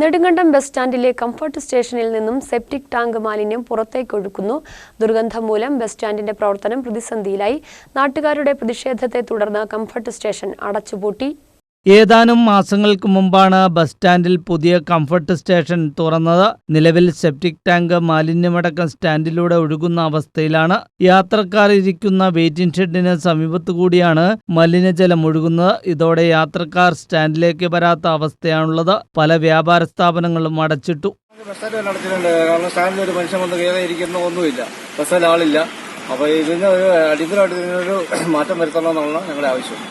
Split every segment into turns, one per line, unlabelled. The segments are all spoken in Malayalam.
നെടുങ്കണ്ടം ബസ് സ്റ്റാൻഡിലെ കംഫർട്ട് സ്റ്റേഷനിൽ നിന്നും സെപ്റ്റിക് ടാങ്ക് മാലിന്യം പുറത്തേക്കൊഴുക്കുന്നു ദുർഗന്ധം മൂലം ബസ് സ്റ്റാൻഡിന്റെ പ്രവർത്തനം പ്രതിസന്ധിയിലായി. നാട്ടുകാരുടെ പ്രതിഷേധത്തെ തുടർന്ന് കംഫർട്ട് സ്റ്റേഷൻ അടച്ചുപൂട്ടി.
ഏതാനും മാസങ്ങൾക്ക് മുമ്പാണ് ബസ് സ്റ്റാൻഡിൽ പുതിയ കംഫർട്ട് സ്റ്റേഷൻ തുറന്നത്. നിലവിൽ സെപ്റ്റിക് ടാങ്ക് മാലിന്യമടക്കം സ്റ്റാൻഡിലൂടെ ഒഴുകുന്ന അവസ്ഥയിലാണ്. യാത്രക്കാർ ഇരിക്കുന്ന വെയിറ്റിംഗ് ഷെഡിന് സമീപത്തു കൂടിയാണ് മലിനജലം ഒഴുകുന്നത്. ഇതോടെ യാത്രക്കാർ സ്റ്റാൻഡിലേക്ക് വരാത്ത അവസ്ഥയാണുള്ളത്. പല വ്യാപാര സ്ഥാപനങ്ങളും അടച്ചിട്ടു.
ബസ് സ്റ്റാൻഡിൽ ഒരു മനുഷ്യൻ വന്ന് ഇരിക്കുന്ന ഒന്നുമില്ല. ബസ്സിൽ ആളില്ല. അപ്പോൾ ഇതിന് ഒരു അടിയന്തരമായിട്ട് ഇതിനൊരു മാറ്റം വരുത്തണമെന്നുള്ള ഞങ്ങളുടെ ആവശ്യം.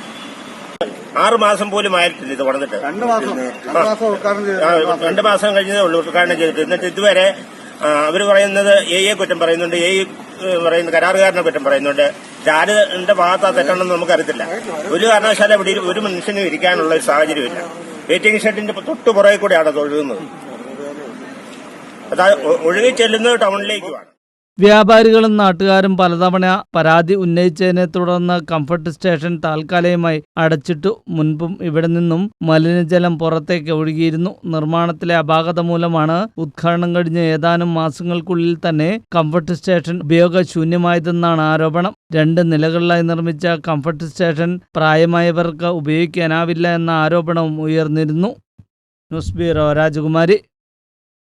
ആറ് മാസം പോലും ആയിട്ടില്ല ഇത് വളർന്നിട്ട്
രണ്ട് മാസം
കഴിഞ്ഞതേ ഉള്ളൂ ഉദ്ഘാടനം ചെയ്തിട്ട്. എന്നിട്ട് ഇതുവരെ അവർ പറയുന്നത് എ എ കുറ്റം പറയുന്നുണ്ട്. എ പറയുന്ന കരാറുകാരനെ കുറ്റം പറയുന്നുണ്ട്. ആരുടെ ഭാഗത്ത് തെറ്റാണെന്ന് നമുക്കറിയത്തില്ല. ഒരു കാരണവശാലും ഇവിടെ ഒരു മനുഷ്യനും ഇരിക്കാനുള്ള ഒരു സാഹചര്യമില്ല. വെയിറ്റിംഗ് ഷെഡിന്റെ തൊട്ടു പുറകെ കൂടെയാണ് അത് ഒഴുകുന്നത്. ഒ- ഒഴുകി ചെല്ലുന്നത് ടൗണിലേക്കുമാണ്
വ്യാപാരികളും നാട്ടുകാരും പലതവണ പരാതി ഉന്നയിച്ചതിനെ തുടർന്ന് കംഫർട്ട് സ്റ്റേഷൻ താൽക്കാലികമായി അടച്ചിട്ടു. മുൻപും ഇവിടെ നിന്നും മലിനജലം പുറത്തേക്ക് ഒഴുകിയിരുന്നു. നിർമ്മാണത്തിലെ അപാകത മൂലമാണ് ഉദ്ഘാടനം കഴിഞ്ഞ ഏതാനും മാസങ്ങൾക്കുള്ളിൽ തന്നെ കംഫർട്ട് സ്റ്റേഷൻ ഉപയോഗശൂന്യമായതെന്നാണ് ആരോപണം. രണ്ട് നിലകളിലായി നിർമ്മിച്ച കംഫർട്ട് സ്റ്റേഷൻ പ്രായമായവർക്ക് ഉപയോഗിക്കാനാവില്ല എന്ന ആരോപണവും ഉയർന്നിരുന്നു. ന്യൂസ് ബ്യൂറോ രാജകുമാരി.